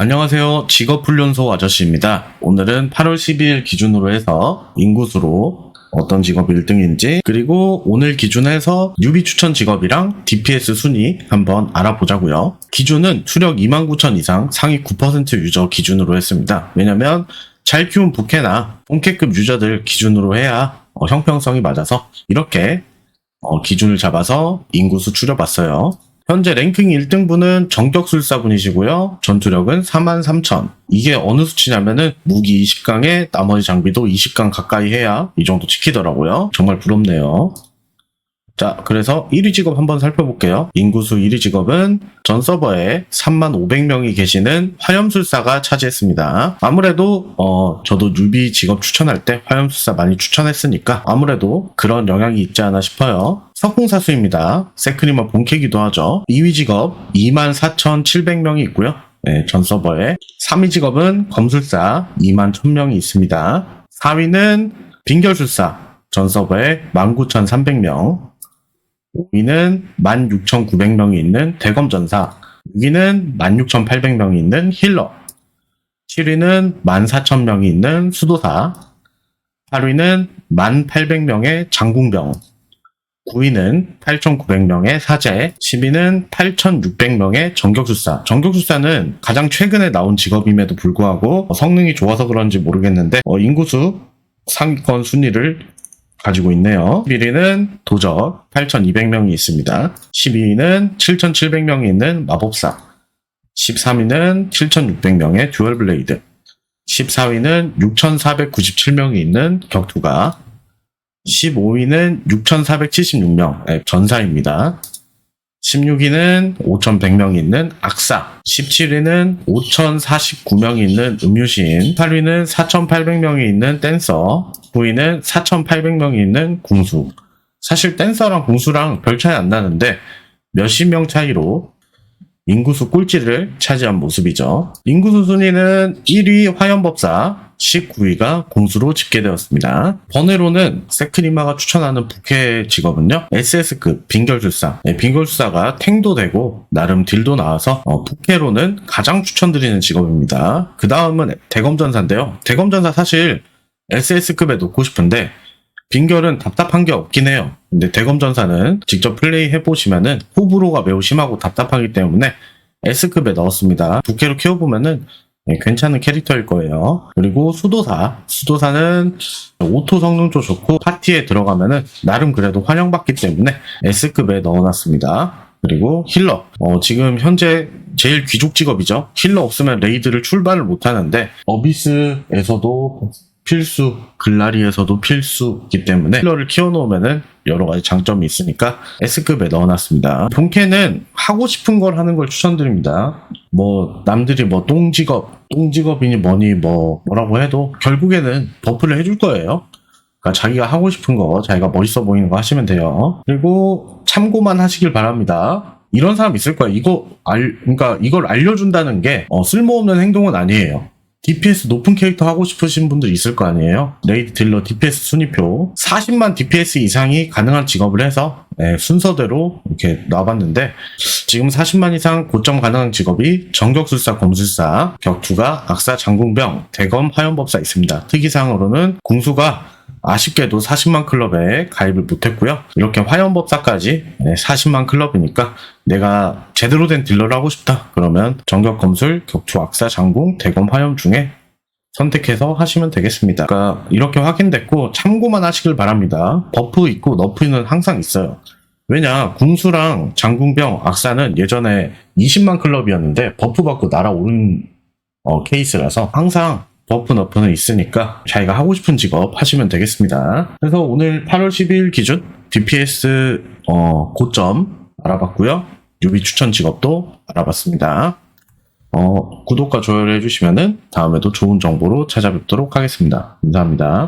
안녕하세요. 직업훈련소 아저씨입니다. 오늘은 8월 12일 기준으로 해서 인구수로 어떤 직업이 1등인지 그리고 오늘 기준에서 뉴비 추천 직업이랑 DPS 순위 한번 알아보자고요. 기준은 수력 29,000 이상 상위 9% 유저 기준으로 했습니다. 왜냐면 잘 키운 부캐나 본캐급 유저들 기준으로 해야 어, 형평성이 맞아서 이렇게 어, 기준을 잡아서 인구수 추려봤어요. 현재 랭킹 1등분은 정격술사분이시고요. 전투력은 43,000. 이게 어느 수치냐면은 무기 20강에 나머지 장비도 20강 가까이 해야 이 정도 지키더라고요. 정말 부럽네요. 자, 그래서 1위 직업 한번 살펴볼게요. 인구수 1위 직업은 전 서버에 3500명이 계시는 화염술사가 차지했습니다. 아무래도 어 저도 뉴비 직업 추천할 때 화염술사 많이 추천했으니까 아무래도 그런 영향이 있지 않아 싶어요. 석궁사수입니다. 세크리머 본캐기도 하죠. 2위 직업 24,700명이 있고요. 네, 전 서버에 3위 직업은 검술사 2만 1000명이 있습니다. 4위는 빙결술사 전 서버에 19,300명 5위는 16,900명이 있는 대검전사, 6위는 16,800명이 있는 힐러, 7위는 14,000명이 있는 수도사, 8위는 1,800명의 장궁병, 9위는 8,900명의 사제, 10위는 8,600명의 정격술사. 정격술사는 가장 최근에 나온 직업임에도 불구하고 성능이 좋아서 그런지 모르겠는데 어, 인구수 상위권 순위를 가지고 있네요. 11위는 도적 8,200명이 있습니다. 12위는 7,700명이 있는 마법사. 13위는 7,600명의 듀얼 블레이드. 14위는 6,497명이 있는 격투가. 15위는 6,476명 전사입니다. 16위는 5,100명이 있는 악사, 17위는 5,049명이 있는 음유시인, 8위는 4,800명이 있는 댄서, 9위는 4,800명이 있는 궁수. 사실 댄서랑 궁수랑 별 차이 안 나는데 몇십 명 차이로 인구수 꼴찌를 차지한 모습이죠. 인구수 순위는 1위 화염법사, 19위가 공수로 집계되었습니다. 번외로는 세크리마가 추천하는 부캐 직업은요, SS급 빙결술사. 네, 빙결술사가 탱도 되고, 나름 딜도 나와서, 어, 부캐로는 가장 추천드리는 직업입니다. 그 다음은 대검전사인데요. 대검전사 사실 SS급에 놓고 싶은데, 빙결은 답답한 게 없긴 해요. 근데 대검전사는 직접 플레이 해보시면은 호불호가 매우 심하고 답답하기 때문에 S급에 넣었습니다. 부캐로 키워보면은 네, 괜찮은 캐릭터일 거예요. 그리고 수도사. 수도사는 오토 성능도 좋고 파티에 들어가면은 나름 그래도 환영받기 때문에 S급에 넣어놨습니다. 그리고 힐러. 어, 지금 현재 제일 귀족 직업이죠. 힐러 없으면 레이드를 출발을 못하는데 어비스에서도 필수, 글라리에서도 필수이기 때문에 힐러를 키워놓으면은 여러 가지 장점이 있으니까 S급에 넣어놨습니다. 본캐는 하고 싶은 걸 하는 걸 추천드립니다. 뭐 남들이 뭐 똥직업, 똥직업이니 뭐니 뭐 뭐라고 해도 결국에는 버프를 해줄 거예요. 그러니까 자기가 하고 싶은 거, 자기가 멋있어 보이는 거 하시면 돼요. 그리고 참고만 하시길 바랍니다. 이런 사람 있을 거야. 이거 알, 그러니까 이걸 알려준다는 게 어, 쓸모없는 행동은 아니에요. DPS 높은 캐릭터 하고 싶으신 분들 있을 거 아니에요? 레이드 딜러 DPS 순위표 40만 DPS 이상이 가능한 직업을 해서 네, 순서대로 이렇게 놔봤는데 지금 40만 이상 고점 가능한 직업이 정격술사, 검술사, 격투가, 악사, 장궁병, 대검, 화염법사 있습니다. 특이사항으로는 궁수가 아쉽게도 40만 클럽에 가입을 못했고요. 이렇게 화염법사까지 40만 클럽이니까 내가 제대로 된 딜러를 하고 싶다. 그러면 정격 검술, 격투, 악사, 장궁, 대검, 화염 중에 선택해서 하시면 되겠습니다. 그러니까 이렇게 확인됐고 참고만 하시길 바랍니다. 버프 있고 너프는 항상 있어요. 왜냐 궁수랑 장궁병, 악사는 예전에 20만 클럽이었는데 버프 받고 날아오른 어, 케이스라서 항상 버프 너프는 있으니까 자기가 하고 싶은 직업 하시면 되겠습니다. 그래서 오늘 8월 12일 기준 DPS 어, 고점 알아봤고요. 유비 추천 직업도 알아봤습니다. 어, 구독과 좋아요를 해주시면 다음에도 좋은 정보로 찾아뵙도록 하겠습니다. 감사합니다.